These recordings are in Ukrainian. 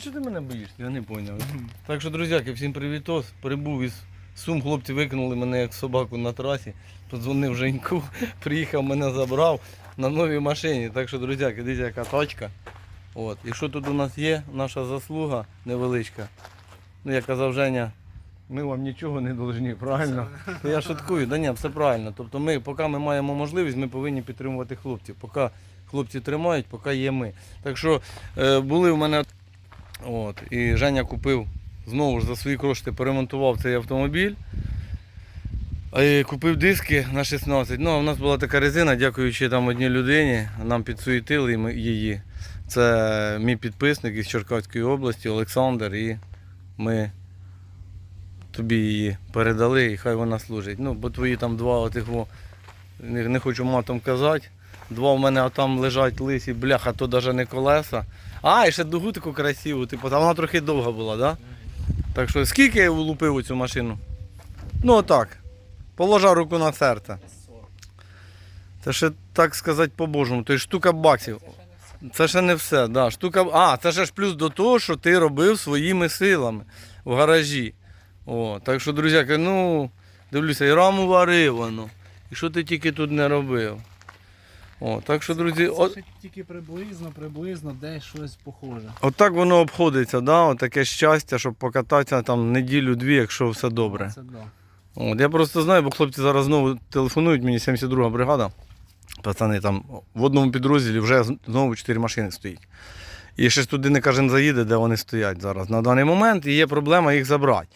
Що ти мене боїшся? Я не зрозумів. Так що, друзяки, всім привітос. Прибув із Сум, хлопці викинули мене як собаку на трасі. Подзвонив Женьку, приїхав, мене забрав на новій машині. Так що, друзяки, дивіться, яка тачка. От. І що тут у нас є? Наша заслуга невеличка. Ну, як казав Женя, ми вам нічого не повинні, правильно? То я шуткую, да ні, все правильно. Тобто ми, поки ми маємо можливість, ми повинні підтримувати хлопців. Поки хлопці тримають, поки є ми. Так що е, були в мене От, і Женя купив знову ж за свої кошти, поремонтував цей автомобіль. І купив диски на 16. Ну, а в нас була така резина, дякуючи там одній людині, нам підсуетили її. Це мій підписник із Черкаської області, Олександр, і ми тобі її передали, і хай вона служить. Ну, бо твої там два отих, не, хочу матом казати. Два в мене там лежать лисі, бляха, то навіть не колеса. А, і ще дугу таку красиву, типу, там вона трохи довга була, да? Так що скільки я влупив у цю машину? Ну отак. Положав руку на серце. Це ще так сказати по-божому. Тобто штука баксів. Це ще не все, да. Штука. А, це ще ж плюс до того, що ти робив своїми силами в гаражі. О, так що, друзяки, ну, дивлюся, і раму варив воно. І що ти тільки тут не робив. О, так що, друзі, Це от, ще тільки приблизно, приблизно десь щось похоже. отак воно обходиться, да? От таке щастя, щоб покататися там неділю-дві, якщо все добре. Це да. От, я просто знаю, бо хлопці зараз знову телефонують, мені 72 бригада. Пацани там в одному підрозділі вже знову 4 машини стоїть. І ще ж туди не кожен заїде, де вони стоять зараз на даний момент, і є проблема їх забрати.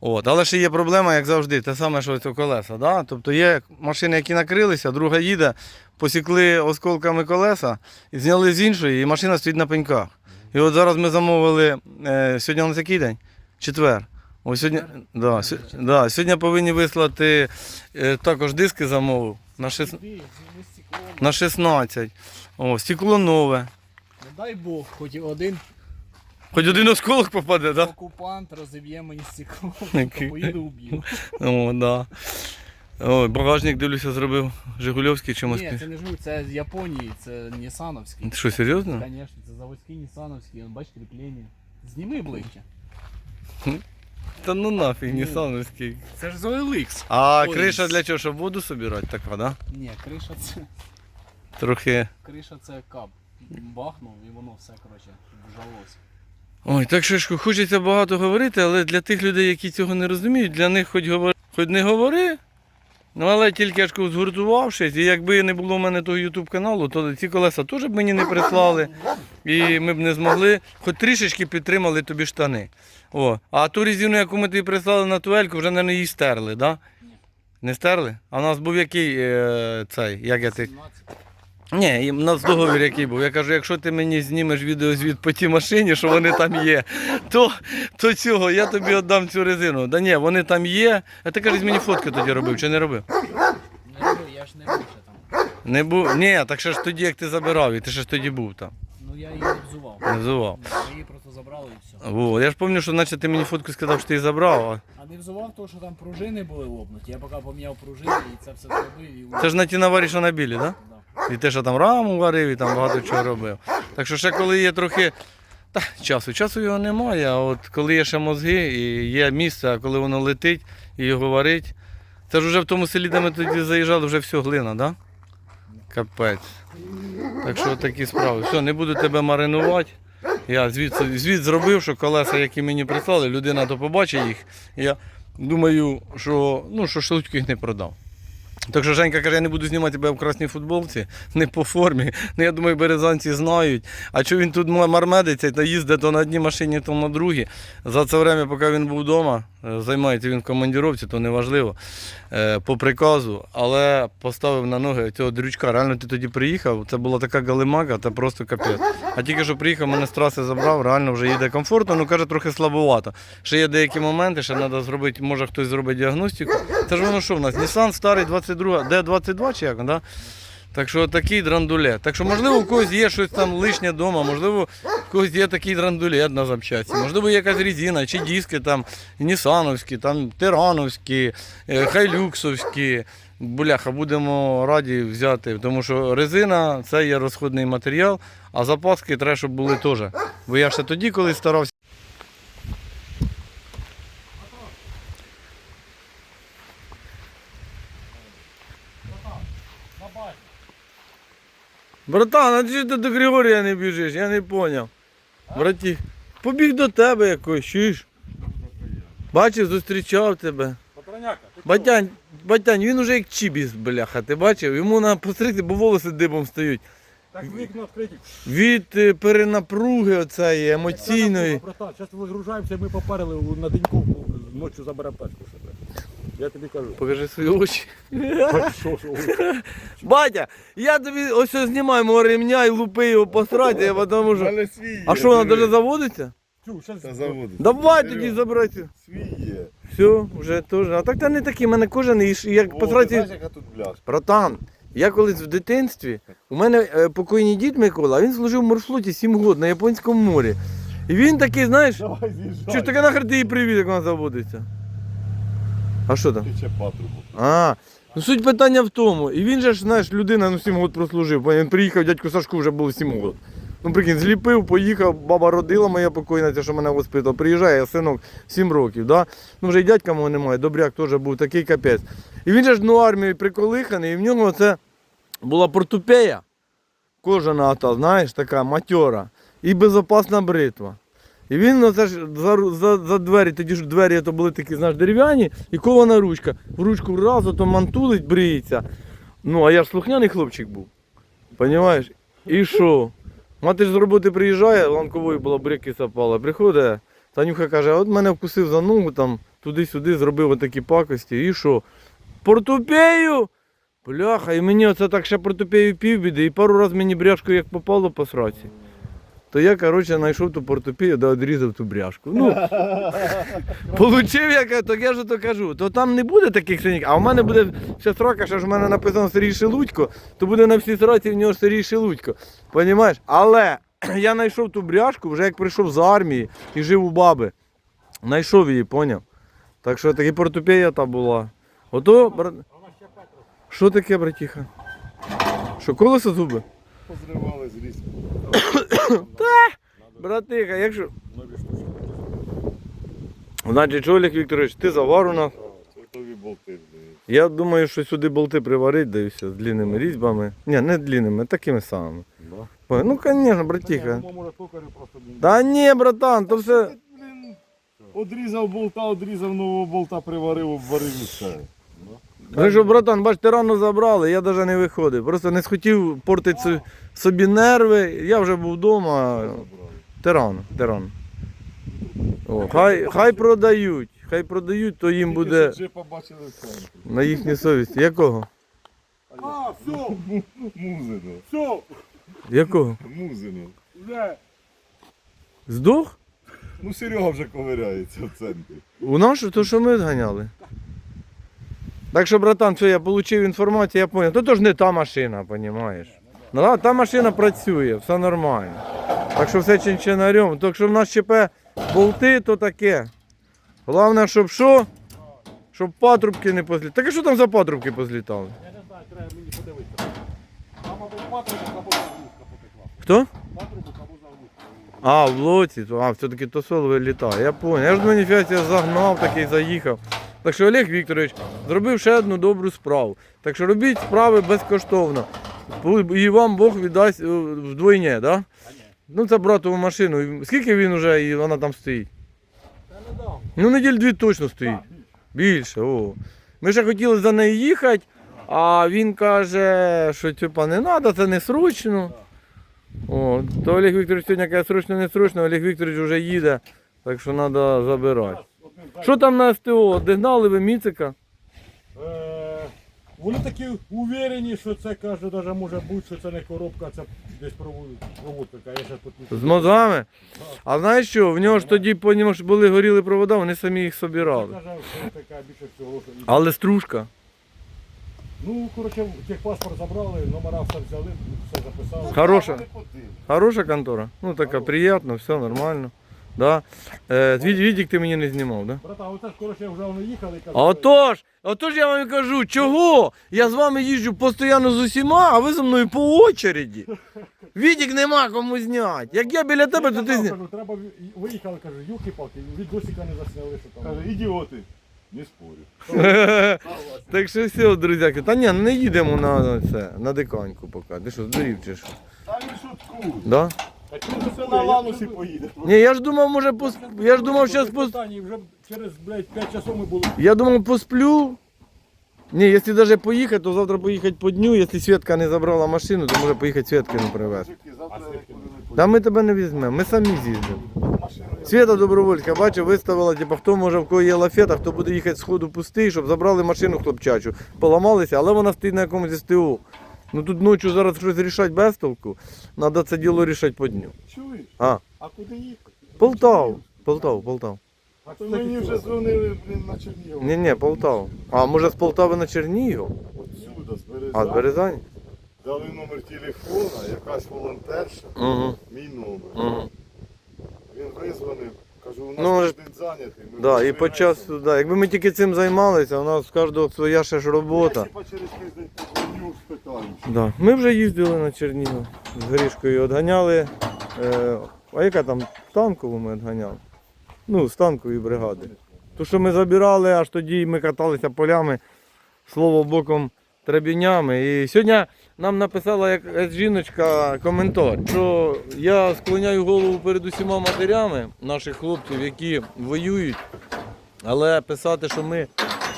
От, але ще є проблема, як завжди, те саме, що це колеса. Да? Тобто є машини, які накрилися, друга їде, посікли осколками колеса і зняли з іншої, і машина стоїть на пеньках. І от зараз ми замовили, е, сьогодні у нас який день? Четвер. Ось сьогодні, да, сьо- да, сьогодні повинні вислати е, також диски замовив на, шест... Стекло. на 16. О, стекло нове. Не дай Бог, хоч один Хоч один осколок попаде, так? окупант розіб'є мені стекло, поїду уб'ю. О, да. Ой, багажник, дивлюся, зробив Жигульовський чимось. Ні, це не живу, це з Японії, це Нісановський. Ти що, серйозно? Звісно, це заводський Нісановський, он, бач кріплення. Зніми ближче. Та ну нафіг, Нісановський. Це ж з OLX. А Ой. криша для чого, щоб воду собирати така, да? Ні, криша це, Трохи. криша це кап. Бахнув і воно все, коротше, вжалося. Ой, так що ж хочеться багато говорити, але для тих людей, які цього не розуміють, для них хоч говори, хоч не говори. Ну, але тільки я ж кажу, згуртувавшись, і якби не було в мене того YouTube каналу, то ці колеса теж б мені не прислали. І ми б не змогли, хоч трішечки підтримали тобі штани. О, а ту резину, яку ми тобі прислали на туельку, вже, мабуть, її стерли, так? Да? Не стерли? А у нас був який е, цей, як я ти. 17. Ні, в нас договір який був. Я кажу, якщо ти мені знімеш відеозвіт по тій машині, що вони там є, то, то цього я тобі віддам цю резину. Да ні, вони там є. А ти кажеш, мені фотки тоді робив чи не робив? Не роби, я ж не був ще там. Не був. Ні, так ще ж тоді, як ти забирав, і ти ще ж тоді був там. Ну я її не взував. Не взував. Я її просто забрали і все. Во, я ж пам'ятаю, що наче ти мені фотку сказав, що ти її забрав. А А не взував того, що там пружини були лопнуті. Я поки поміняв пружини і це все зробив і це ж на ті наварі, що на білі, так? Да? Да. І те, що там раму варив, і там багато чого робив. Так що ще коли є трохи. Та, часу, часу його немає, а от коли є ще мозги і є місце, а коли воно летить і його варить. Це ж вже в тому селі, де ми тоді заїжджали, вже все глина. Да? Капець. Так що такі справи. Все, не буду тебе маринувати. Я звіт, звіт зробив, що колеса, які мені прислали, людина то побачить їх. Я думаю, що ну, що шелудько їх не продав. Так що Женька каже, я не буду знімати тебе в красній футболці, не по формі. Ну я думаю, березанці знають. А що він тут мармедиться та їздить то на одній машині, то на другій. За це время, поки він був вдома, займається він в командіровці, то не важливо. е, По приказу, але поставив на ноги цього дрючка. Реально ти тоді приїхав, це була така галимага, це просто капець. А тільки що приїхав, мене з траси забрав, реально вже їде комфортно, ну каже, трохи слабовато. Ще є деякі моменти, ще треба зробити, може хтось зробить діагностику. Це ж воно що в нас? Nissan старий 22, Д22 чи як, да? Так що такий драндулет. Так що, можливо, у когось є щось там лишнє вдома, можливо, у когось є такий драндулет на запчасті, можливо, є якась резина, чи диски там Нісановські, там Тирановські, е, Хайлюксовські, Бляха, будемо раді взяти, тому що резина це є розходний матеріал, а запаски треба, щоб були теж. Бо я ще тоді, коли старався. Братан, а чого ти до Григорія не біжиш? Я не зрозумів. Браті, побіг до тебе якось, чуєш? Бачив, зустрічав тебе. Патроняка, ти Батянь, батянь, він уже як чібіс, бляха, ти бачив? Йому на постригти, бо волоси дибом стають. Так вікна відкриті. Від е, перенапруги оцеї, емоційної. Братан, зараз вигружаємося, ми поперли у- на деньку ночі заберемо тачку себе. Я тобі кажу. Покажи свої очі. Що, що, Батя, я тобі ось ось знімаю мого ремня і лупи його посрати, я тому що. Але свій є. А що, вона даже заводиться? Тю, щас Та заводить. Давай тоді забирайте. Свій є. Все, вже теж. А так та не такий, мене кожен і ж- як О, ти знаєш, яка тут бляшка? Братан, я колись в дитинстві, у мене е, покойний дід Микола, він служив в морфлоті 7 років на Японському морі. І він такий, знаєш, Давай з'їжджай. що ж таке нахер ти її привіз, як вона заводиться? А що там? Тече патрубок. А, ну суть питання в тому. І він же ж, знаєш, людина ну 7 років прослужив. Він приїхав, дядьку Сашку вже було 7 років. Ну прикинь, зліпив, поїхав, баба родила моя покойна, ця, що мене воспитала. Приїжджає, синок 7 років, да? Ну вже й дядька мого немає, добряк теж був такий капець. І він же ж ну армію приколиханий, і в нього це була портупея, кожана та, знаєш, така матьора, і безопасна бритва. І він ну, це ж за, за, за двері, тоді ж двері то були такі, знаєш, дерев'яні, і кована ручка. В ручку раз, то мантулить, бриється. Ну, а я ж слухняний хлопчик був. Понімаєш? І що? Мати ж з роботи приїжджає, ланковою була брики сапала. Приходить, Танюха каже, от мене вкусив за ногу, там туди-сюди зробив отакі пакості. І що? Портупею? Бляха, і мені оце так ще портупею півбіди, і пару разів мені бряшку як попало по сраці. То я, коротше, знайшов ту портупею, да одрізав ту бряшку. Ну, получив я, так я ж то кажу, то там не буде таких синіх, а в мене буде вся срака, що ж в мене написано Сергій Шелудько, то буде на всій сраці в нього Сергій Шелудько. Понімаєш? Але я знайшов ту бряшку, вже як прийшов з армії і жив у баби. Знайшов її, поняв? Так що таки портупея та була. Ото, брат... Що таке, братіха? Що, колесо зуби? Позривали з різку. Братиха, якщо. Штучки. Значить, Олег Вікторович, ти завар у нас. Я думаю, що сюди болти приварить, да і все, з длинними різьбами. Ні, не длинними, такими самими. Ой, Ну, звісно, братіха. токарю просто. Та ні, братан, то все. Одрізав болта, одрізав нового болта, приварив, обварив і все. Ну що, братан, бач, ти рано забрали, я навіть не виходив. Просто не схотів портити со- собі нерви. Я вже був вдома. Ти рано, ти рано. О, хай, хай продають. Хай продають, то їм буде Вже побачили в центрі. на їхній совісті. Якого? А, все, Музино. все, Якого? Музино. вже. Здох? Ну Серега вже ковиряється в центрі. У нас то, що ми зганяли. Так що, братан, все, я отримав інформацію, я зрозумів. То ж не та машина, розумієш. Ну, а та машина працює, все нормально. Так що все чинчинарем. Так що в нас ЧП болти, то таке. Головне, щоб що? Щоб патрубки не позлітали. Так а що там за патрубки позлітали? Я не знаю, треба мені подивитися. Там або патрубок, або заглушка потекла. Хто? Патрубок або заглушка. А, в лоці, а, все-таки то солове літає. Я понял. Я ж ніфіга себе загнав, такий заїхав. Так що Олег Вікторович зробив ще одну добру справу. Так що робіть справи безкоштовно. І вам Бог віддасть е, вдвойне, да? Ну це братову машину. Скільки він вже і вона там стоїть? Ну, неділь дві точно стоїть. Більше, о. Ми ще хотіли за нею їхати, а він каже, що типа не треба, це не срочно. О, то Олег Вікторович сьогодні каже, срочно, не срочно, Олег Вікторович вже їде, так що треба забирати. Що там на СТО? Догнали ви Міцика? Е, Вони такі уверені, що це каже, навіть може бути, що це не коробка, це десь проводка. Я зараз тут З мозгами? А знаєш що? В нього ж тоді по ньому ж були горіли провода, вони самі їх собирали. Каже, що така більше всього. що- Але стружка. Ну, коротше, техпаспорт забрали, номера все взяли, все записали. Хороша. Хороша контора. Ну така приємна, все нормально. Да? Е, Відік ти мені не знімав, да? Брата, оце ж коротше вже вони їхали. А отож, отож я вам і кажу, чого? Я з вами їжджу постійно з усіма, а ви зі мною по очереді. Відік нема кому зняти. Як я біля тебе, то ти Я зня... кажу, треба виїхали, кажу, юки палки від досіка не засняли, що там. Каже, ідіоти. Не спорю. Так що все, друзяки. Та ні, не їдемо на це, на диканьку поки. Ти що, здурів чи що? Та він шуткує. Да? А чому Це на ланусі поїде. Ні, я ж думав, може пос... я ж думав, зараз пос... Останній вже через, блядь, 5 часов ми були. Я думав, посплю. Ні, якщо навіть поїхати, то завтра поїхати по дню. Якщо Свєтка не забрала машину, то може поїхати Свєткину привезти. Завтра Та ми тебе не візьмемо, ми самі з'їздимо. Свята Добровольська, бачу, виставила, типу, хто може в кого є лафета, хто буде їхати з ходу пустий, щоб забрали машину хлопчачу. Поламалися, але вона стоїть на якомусь СТО. Ну тут ночі зараз щось рішати без толку. Треба це діло рішати по дню. Чуєш? А, А куди їхати? Полтав. Полтав, Полтав. А То мені вже дзвонили, блін, на Чернігов. Ні, ні, Полтав. А може з Полтави на Чернігів? Отсюда, з Березані. А, з Березані? Дали номер телефона, якась волонтерша, Угу. мій номер. Угу. Він визвонив, кажу, у нас Ну, тиждень зайнятий. ми Да, і по часу, да. Якби ми тільки цим займалися, у нас в кожного своя ще ж робота. Я ще через тиждень. Да. Ми вже їздили на Чернігів з Грішкою, відганяли. Е, а яка там танкову ми відганяли? Ну, з танкової бригади. То, що ми забирали, аж тоді ми каталися полями, слово боком требінями. І сьогодні нам написала якась жіночка коментар, що я склоняю голову перед усіма матерями наших хлопців, які воюють, але писати, що ми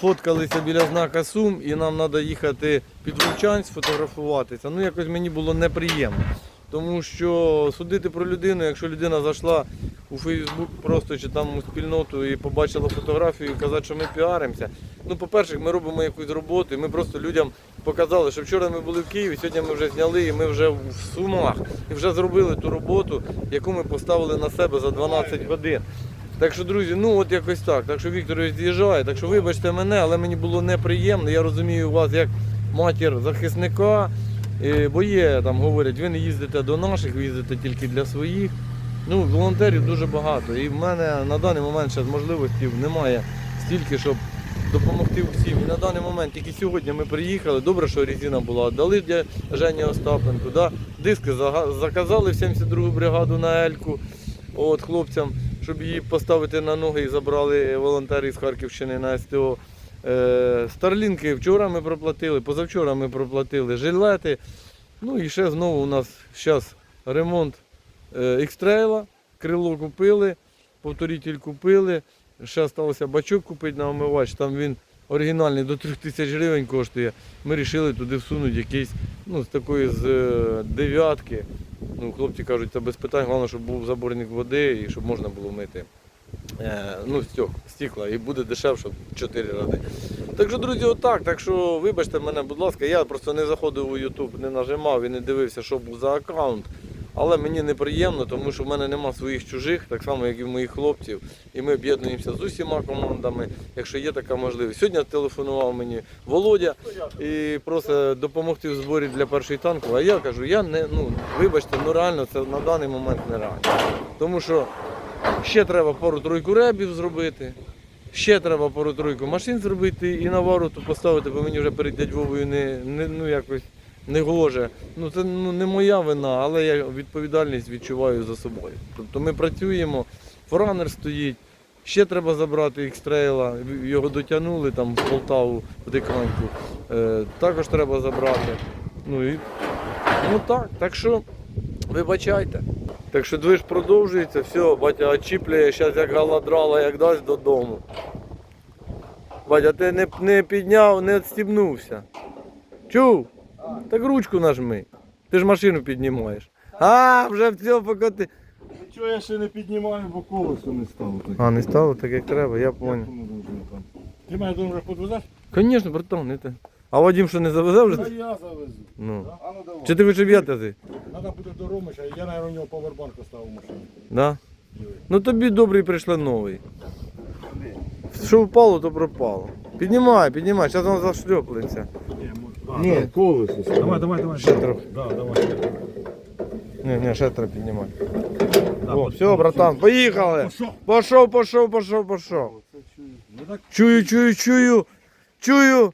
фоткалися біля знака Сум і нам треба їхати під Вовчанськ сфотографуватися. Ну якось мені було неприємно. Тому що судити про людину, якщо людина зайшла у Фейсбук просто чи там у спільноту і побачила фотографію і казати, що ми піаримося. Ну, по-перше, ми робимо якусь роботу, і ми просто людям показали, що вчора ми були в Києві, сьогодні ми вже зняли і ми вже в Сумах і вже зробили ту роботу, яку ми поставили на себе за 12 годин. Так що, друзі, ну от якось так. Так що Вікторович з'їжджає. Так що вибачте мене, але мені було неприємно. Я розумію вас як матір захисника. Бо є, там говорять, ви не їздите до наших, ви їздите тільки для своїх. Ну, волонтерів дуже багато. І в мене на даний момент ще можливостей немає стільки, щоб допомогти всім. І на даний момент тільки сьогодні ми приїхали. Добре, що резина була. Дали для Жені Остапенку. Да? Диски заказали в 72-гу бригаду на Ельку от, хлопцям, щоб її поставити на ноги і забрали волонтери з Харківщини на СТО. Е, Старлінки вчора ми проплатили, позавчора ми проплатили жилети. Ну і ще знову у нас зараз ремонт екстрейла, крило купили, повторитель купили. Ще залишилося бачок купити на омивач. Там він оригінальний до 3 тисяч гривень коштує. Ми вирішили туди всунути якийсь ну, з такої з е, дев'ятки. Ну, хлопці кажуть, це без питань, головне, щоб був заборник води і щоб можна було мити. Е, ну, стек, стекла, і буде дешевше в 4 рази. Так що, друзі, отак. Так що вибачте мене, будь ласка, я просто не заходив у YouTube, не нажимав і не дивився, що був за аккаунт. Але мені неприємно, тому що в мене нема своїх чужих, так само, як і в моїх хлопців. І ми об'єднуємося з усіма командами, якщо є така можливість. Сьогодні телефонував мені Володя і просить допомогти в зборі для першої танку. А я кажу, я не, ну, вибачте, ну реально це на даний момент нереально. Тому що ще треба пару-тройку ребів зробити. Ще треба пару-тройку машин зробити і на варуту поставити, бо мені вже перед дядь Вовою не, не, ну, якось не гоже. Ну це ну, не моя вина, але я відповідальність відчуваю за собою. Тобто ми працюємо, форанер стоїть, ще треба забрати екстрейла, його дотягнули там в Полтаву в диканьку. Е, також треба забрати. Ну і ну так, так що вибачайте. Так що движ продовжується, все, батя очіплює, зараз як галадрала, як дасть додому. Батя, ти не, не підняв, не відстібнувся. Чув? Так ручку нажми. Ти ж машину піднімаєш. А, вже все, поки ти. Нічого я ще не піднімаю, бо колесо не стало. таке. А, не стало так, як треба, я понял. Ти мене думаю, вже подвезеш? Звісно, братан, не те. А Вадим що не завезе вже? Та я завезу. Ну. А ну давай. Чи ти хочеш тебе? Треба буде до Ромича, я, наверное, у нього повербанк оставив в машині. Да? Ну тобі добрий прийшли новий. Що впало, то пропало. Піднімай, піднімай, зараз воно зашльоплеться. Ні, Ні, колесо. Давай, давай, давай. Ще трохи. Да, давай. Ні, ні, ще треба піднімати. Да, все, братан, поїхали. Пошов. Пошов, пошов, пошов, пошов. Ну так, Чую, чую, чую, чую.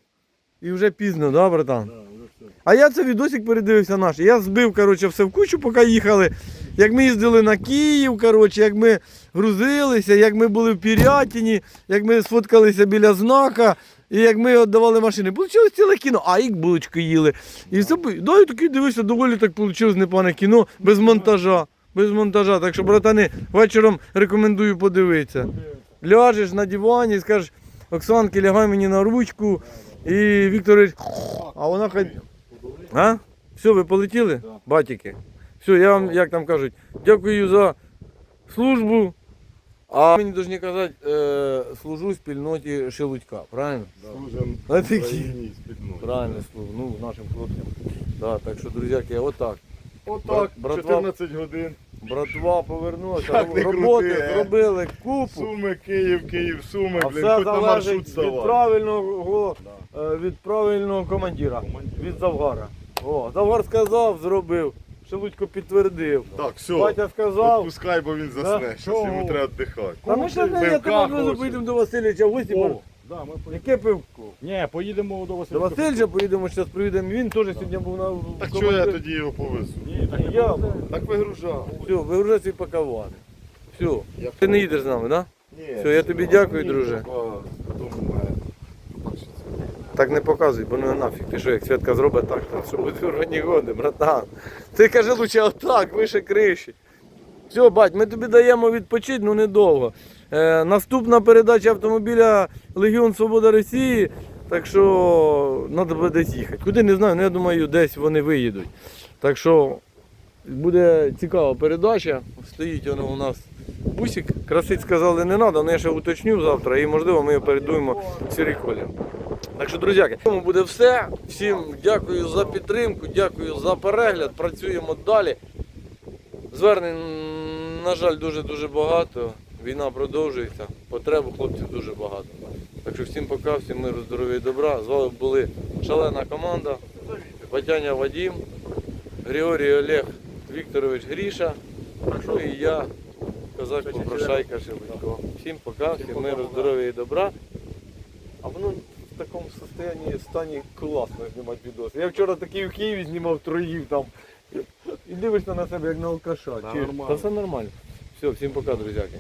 І вже пізно, да, братан? да, вже все. А я це відосик передивився наш. Я збив, коротше, все в кучу, поки їхали. Як ми їздили на Київ, коротше, як ми грузилися, як ми були в Пірятіні, як ми сфоткалися біля знака, і як ми віддавали машини. Получилось ціле кіно, а їх булочки їли. І все, да, я такий дивився, доволі так вийшло непогане кіно, без монтажа. Без монтажа. Так що, братани, вечором рекомендую подивитися. Ляжеш на дивані, скажеш, Оксанки, лягай мені на ручку. І Вікторович, а вона хай. А? Все, ви полетіли? Батіки. Все, я вам, як там кажуть, дякую за службу. А мені повинні казати, е, служу спільноті Шелудька, правильно? Служим А такі. Україні спільною. Правильно служу, ну, нашим хлопцям. Да, так що, друзяки, отак. Отак, Братва- 14 годин. Братва повернулася, Як не роботи крути, е. зробили купу. Суми, Київ, Київ, Суми, А блін, все хоч на маршрут залежить від правильного, е, від правильного командира, від Завгара. О, Завгар сказав, зробив. Шелудько підтвердив. Так, все. Батя сказав. Відпускай, бо він засне. Да? Щас йому треба віддихати. А ми ще не я тебе поїдемо до Васильовича в гості. О, бо- да, ми поїдемо. Яке пивко? Ні, поїдемо до До Василька. Васильовича поїдемо, зараз приїдемо. Він теж сьогодні був на Так що я тоді його повезу? Ні, так не Я. буде. Так вигружав. Все, ви вже свій пакувати. Все. Я Ти не їдеш з нами, так? Да? Ні, Все, я тобі дякую, друже. додому. Так не показуй, бо ну нафіг. Ти що, як Святка зробить так, то що буде урвані годи, братан. Ти каже лучше отак, вище криші. Все, бать, ми тобі даємо відпочити, ну недовго. Е, наступна передача автомобіля Легіон Свобода Росії. Так що треба буде десь їхати. Куди не знаю, ну я думаю, десь вони виїдуть. Так що буде цікава передача. Стоїть воно у нас бусик. Красить сказали не треба, але я ще уточню завтра і можливо ми його передуємо в колір. Так що, друзяки, в цьому буде все. Всім дякую за підтримку, дякую за перегляд. Працюємо далі. Звернень, на жаль, дуже-дуже багато. Війна продовжується. Потреб у хлопців дуже багато. Так що всім пока, всім миру, здоров'я і добра. З вами були шалена команда. Батяня Вадім, Григорій Олег Вікторович Гріша. Ну і я, козак Попрошайка Шелудько. Всім пока, всім миру, здоров'я і добра. А воно в такому состоянии стані класно знімати відоси. Я вчора такий в Києві знімав троїв там. І дивишся на себе як на алкаша. Та Чи- нормально. Та все нормально. Все, всім пока, друзяки.